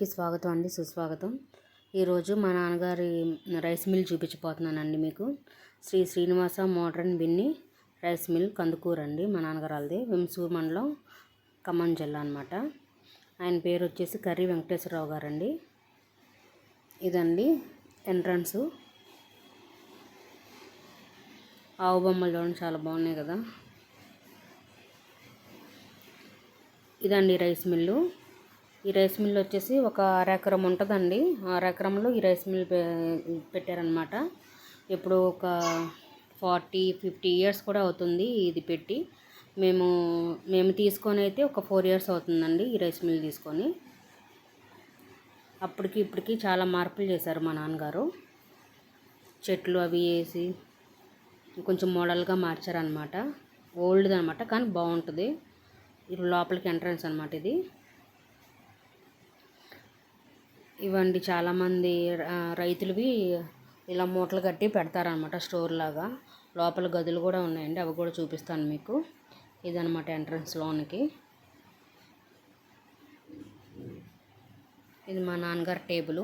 ఛానల్కి స్వాగతం అండి సుస్వాగతం. ఈరోజు మా నాన్నగారి రైస్ మిల్ చూపించిపోతున్నానండి మీకు. Sri Srinivasa modern Binny rice mill Kandukur అండి మా నాన్నగారు వాళ్ళది వింసూర్ మండలం ఖమ్మం జిల్లా అనమాట ఆయన పేరు వచ్చేసి కర్రీ వెంకటేశ్వరరావు గారండి. ఇదండి ఎంట్రన్స్. ఆవు బొమ్మలు చూడండి చాలా బాగున్నాయి కదా. ఇదండి రైస్ మిల్లు. ఈ రైస్ మిల్ వచ్చేసి ఒక అరెకరం ఉంటుందండి. అరెకరంలో ఈ రైస్ మిల్ పెట్టారనమాట ఇప్పుడు ఒక ఫార్టీ ఫిఫ్టీ ఇయర్స్ కూడా అవుతుంది ఇది పెట్టి. మేము మేము తీసుకొని అయితే ఒక ఫోర్ ఇయర్స్ అవుతుందండి ఈ రైస్ మిల్ తీసుకొని. అప్పటికి ఇప్పటికి చాలా మార్పులు చేశారు మా నాన్నగారు. చెట్లు అవి వేసి కొంచెం మోడల్గా మార్చారనమాట ఓల్డ్ది అనమాట కానీ బాగుంటుంది. ఇప్పుడు లోపలికి ఎంట్రన్స్ అనమాట ఇది. ఇవండి చాలామంది రైతులవి ఇలా మూటలు కట్టి పెడతారనమాట స్టోర్ లాగా. లోపల గదులు కూడా ఉన్నాయండి అవి కూడా చూపిస్తాను మీకు. ఇదనమాట ఎంట్రన్స్ లోనికి. ఇది మా నాన్నగారి టేబుల్.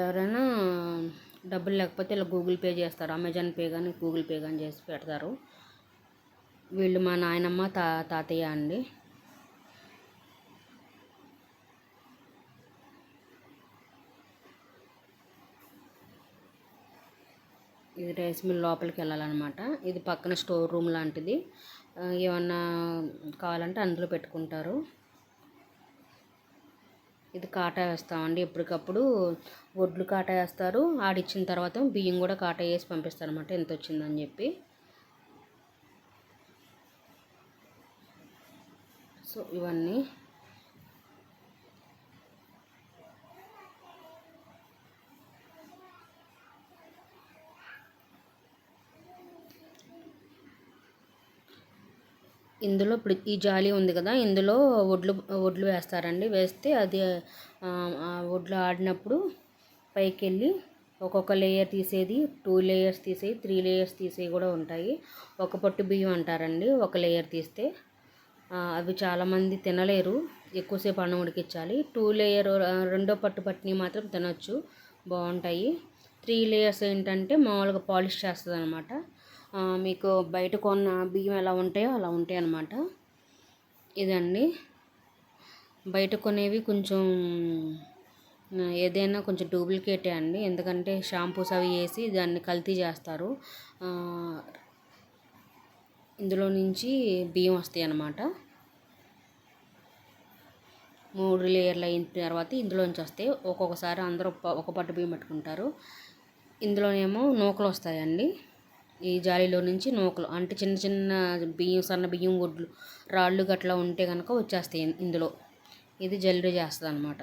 ఎవరైనా డబ్బులు లేకపోతే ఇలా గూగుల్ పే చేస్తారు. అమెజాన్ పే కానీ గూగుల్ పే కానీ చేసి పెడతారు. వీళ్ళు మా నాయనమ్మ తా తాతయ్య అండి. ఇది రైస్ మిల్ లోపలికి వెళ్ళాలన్నమాట. ఇది పక్కన స్టోర్ రూమ్ లాంటిది. ఏమన్నా కావాలంటే అందులో పెట్టుకుంటారు. ఇది కాటా వేస్తామండి. ఎప్పటికప్పుడు వడ్లు కాటా వేస్తారు. ఆడిచ్చిన తర్వాత బియ్యం కూడా కాటా వేసి పంపిస్తారు అనమాట ఎంత వచ్చిందని చెప్పి. సో ఇవన్నీ ఇందులో ఇప్పుడు ఈ జాలి ఉంది కదా ఇందులో వడ్లు వడ్లు వేస్తారండి. వేస్తే అది వడ్లు ఆడినప్పుడు పైకి వెళ్ళి ఒక్కొక్క లేయర్ తీసేది టూ లేయర్స్ తీసేది త్రీ లేయర్స్ తీసేవి కూడా ఉంటాయి. ఒక పొట్టు బియ్యం అంటారండి ఒక లేయర్ తీస్తే. అవి చాలామంది తినలేరు ఎక్కువసేపు అన్నం ఉడికించాలి. టూ లేయర్ రెండో పట్టు పట్టిని మాత్రం తినొచ్చు బాగుంటాయి. త్రీ లేయర్స్ ఏంటంటే మామూలుగా పాలిష్ చేస్తుంది అనమాట మీకు బయట కొన్న బియ్యం ఎలా ఉంటాయో అలా ఉంటాయి అన్నమాట. ఇదండి. బయట కొనేవి కొంచెం ఏదైనా కొంచెం డూప్లికేటే అండి. ఎందుకంటే షాంపూస్ అవి వేసి దాన్ని కల్తీ చేస్తారు. ఇందులో నుంచి బియ్యం వస్తాయి అన్నమాట. మూడు లేయర్లు అయిన తర్వాత ఇందులోంచి వస్తాయి. ఒక్కొక్కసారి అందరూ ఒక పట్టు బియ్యం పెట్టుకుంటారు. ఇందులోనేమో నూకలు వస్తాయండి. ఈ జాలీలో నుంచి నూకలు అంటే చిన్న చిన్న బియ్యం సన్న బియ్యం ఒడ్లు రాళ్ళు గట్లా ఉంటే కనుక వచ్చేస్తాయి ఇందులో. ఇది జల్లు చేస్తుంది అనమాట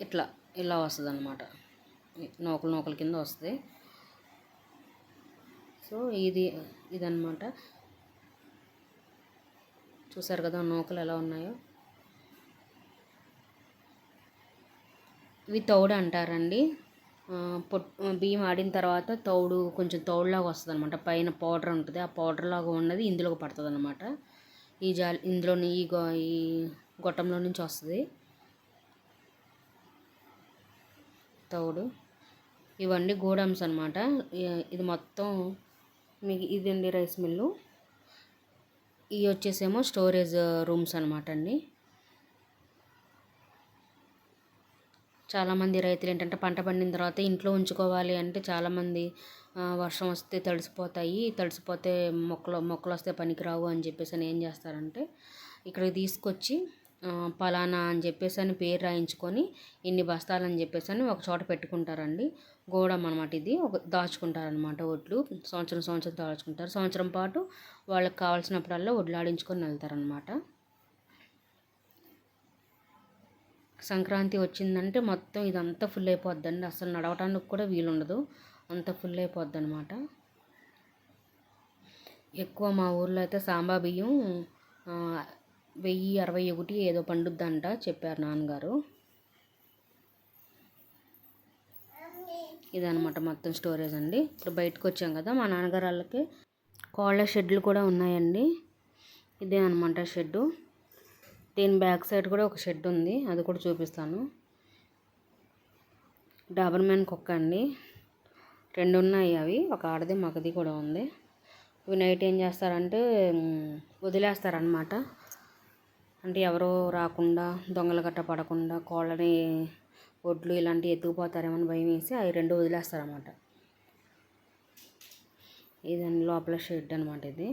ఇట్లా ఇలా వస్తుంది అనమాట నూకలు నూకల కింద వస్తుంది. సో ఇది ఇదనమాట చూసారు కదా నూకలు ఎలా ఉన్నాయో? ఇవి తౌడు అంటారండి. పొట్ బియ్యం ఆడిన తర్వాత తౌడు కొంచెం తౌడులాగా వస్తుంది అనమాట పైన పౌడర్ ఉంటుంది. ఆ పౌడర్ లాగా ఉన్నది ఇందులోకి పడుతుంది అనమాట ఈ జాలి ఇందులోని ఈ గో ఈ గొట్టంలో నుంచి వస్తుంది. తౌడు. ఇవన్నీ గోడమ్స్ అనమాట ఇది మొత్తం మీకు ఇదండి రైస్ మిల్లు. ఇవి వచ్చేసేమో స్టోరేజ్ రూమ్స్ అనమాట అండి చాలామంది రైతులు ఏంటంటే పంట పండిన తర్వాత ఇంట్లో ఉంచుకోవాలి అంటే చాలామంది వర్షం వస్తే తడిసిపోతాయి తడిసిపోతే మొక్కలు మొక్కలు వస్తే పనికిరావు అని చెప్పేసి అని ఏం చేస్తారంటే ఇక్కడికి తీసుకొచ్చి పలానా అని చెప్పేసి అని పేరు రాయించుకొని ఇన్ని బస్తాలు అని చెప్పేసి అని ఒక చోట పెట్టుకుంటారండి. గోడం అనమాట ఇది ఒక దాచుకుంటారనమాట ఒడ్లు సంవత్సరం సంవత్సరం దాచుకుంటారు. సంవత్సరం పాటు వాళ్ళకి కావాల్సినప్పుడల్లా వడ్లు ఆడించుకొని వెళ్తారనమాట సంక్రాంతి వచ్చిందంటే మొత్తం ఇదంతా ఫుల్ అయిపోద్దండి. అసలు నడవటానికి కూడా వీలుండదు. అంత ఫుల్ అయిపోద్ది అనమాట ఎక్కువ మా ఊర్లో అయితే సాంబా బియ్యం వెయ్యి అరవై ఒకటి ఏదో పండుద్దంట చెప్పారు నాన్నగారు. ఇదనమాట మొత్తం స్టోరేజ్ అండి. ఇప్పుడు బయటకు వచ్చాం కదా మా నాన్నగారు వాళ్ళకి కోళ్ళ షెడ్లు కూడా ఉన్నాయండి. ఇదే అనమాట షెడ్డు. దీని బ్యాక్ సైడ్ కూడా ఒక షెడ్ ఉంది. అది కూడా చూపిస్తాను. డాబర్ మ్యాన్ కుక్క అండి. రెండు ఉన్నాయి అవి. ఒక ఆడది మగది కూడా ఉంది. ఇవి నైట్ ఏం చేస్తారంటే వదిలేస్తారనమాట అంటే ఎవరో రాకుండా దొంగలు గట్ట పడకుండా కోళ్ళని ఒడ్లు ఇలాంటివి ఎత్తుకుపోతారేమో భయం వేసి అవి రెండు వదిలేస్తారనమాట ఇదండి లోపల షెడ్ అనమాట ఇది.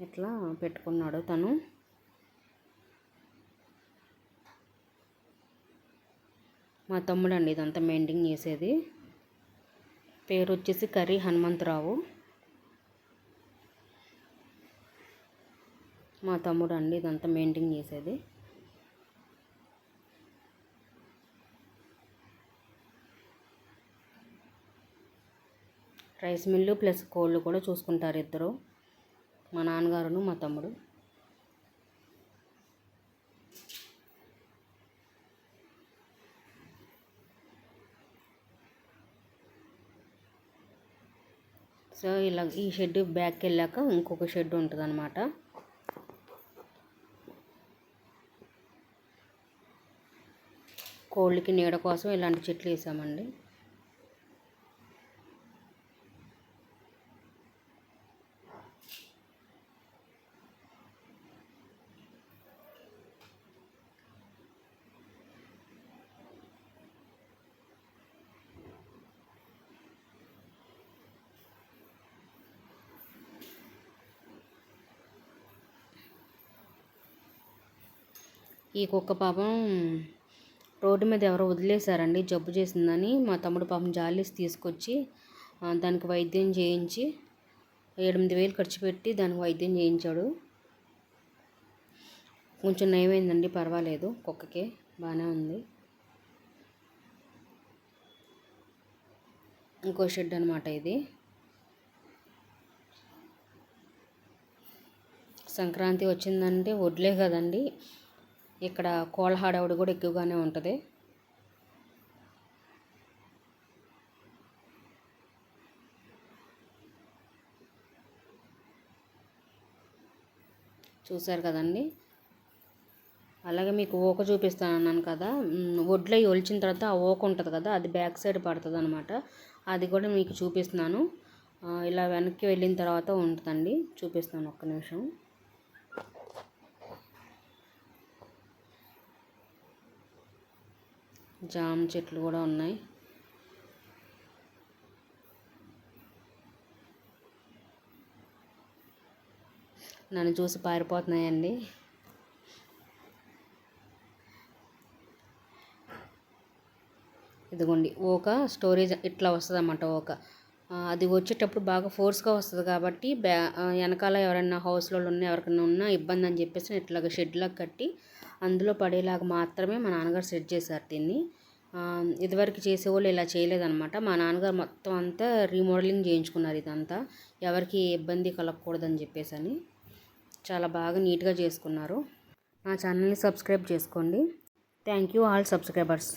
ఇట్లా పెట్టుకున్నాడు తను. మా తమ్ముడు అండి ఇదంతా మెయింటైన్ చేసేది. పేరు వచ్చేసి కర్రీ హనుమంతరావు. మా తమ్ముడు అండి ఇదంతా మెయింటైన్ చేసేది. రైస్ మిల్లు ప్లస్ కోళ్ళు కూడా చూసుకుంటారు ఇద్దరు. మా నాన్నగారును మా తమ్ముడు. సో ఇలా ఈ షెడ్ బ్యాక్ వెళ్ళాక ఇంకొక షెడ్ ఉంటుంది అనమాట కోళ్ళకి నీడ కోసం ఇలాంటి చెట్లు వేసామండి. ఈ కుక్క పాపం రోడ్డు మీద ఎవరో వదిలేశారండి జబ్బు చేసిందని. మా తమ్ముడు పాపం జాలీస్ తీసుకొచ్చి దానికి వైద్యం చేయించి ఎనిమిది వేలు ఖర్చు పెట్టి దానికి వైద్యం చేయించాడు. కొంచెం నయమైందండి పర్వాలేదు. కుక్కకే బాగానే ఉంది. ఇంకో షెడ్ అనమాట ఇది. సంక్రాంతి వచ్చిందంటే వడ్లే కదండి. ఇక్కడ కోళ్ళ హడావుడి కూడా ఎక్కువగానే ఉంటుంది. చూశారు కదండి? అలాగే మీకు ఓక చూపిస్తాను అన్నాను కదా వడ్లై ఒలిచిన తర్వాత ఆ ఓక ఉంటుంది కదా అది బ్యాక్ సైడ్ పడుతుంది అనమాట అది కూడా మీకు చూపిస్తున్నాను. ఇలా వెనక్కి వెళ్ళిన తర్వాత ఉంటుందండి. చూపిస్తాను ఒక్క నిమిషం. జామ చెట్లు కూడా ఉన్నాయి. నన్ను చూసి పారిపోతున్నాయండి. ఇదిగోండి ఓక స్టోరేజ్ ఇట్లా వస్తుంది అన్నమాట ఓక అది వచ్చేటప్పుడు బాగా ఫోర్స్గా వస్తుంది కాబట్టి బ్యా వెనకాల ఎవరైనా హౌస్లో ఉన్న ఎవరికైనా ఉన్నా ఇబ్బంది అని చెప్పేసి ఇట్లాగ షెడ్లాగా కట్టి అందులో పడేలాగా మాత్రమే మా నాన్నగారు సెట్ చేశారు దీన్ని. ఇదివరకు చేసేవాళ్ళు ఇలా చేయలేదన్నమాట. మా నాన్నగారు మొత్తం అంతా రీమోడలింగ్ చేయించుకున్నారు ఇదంతా. ఎవరికి ఇబ్బంది కలగకూడదని చెప్పేసి అని చాలా బాగా నీట్గా చేసుకున్నారు. నా ఛానల్ని సబ్స్క్రైబ్ చేసుకోండి. Thank you all subscribers.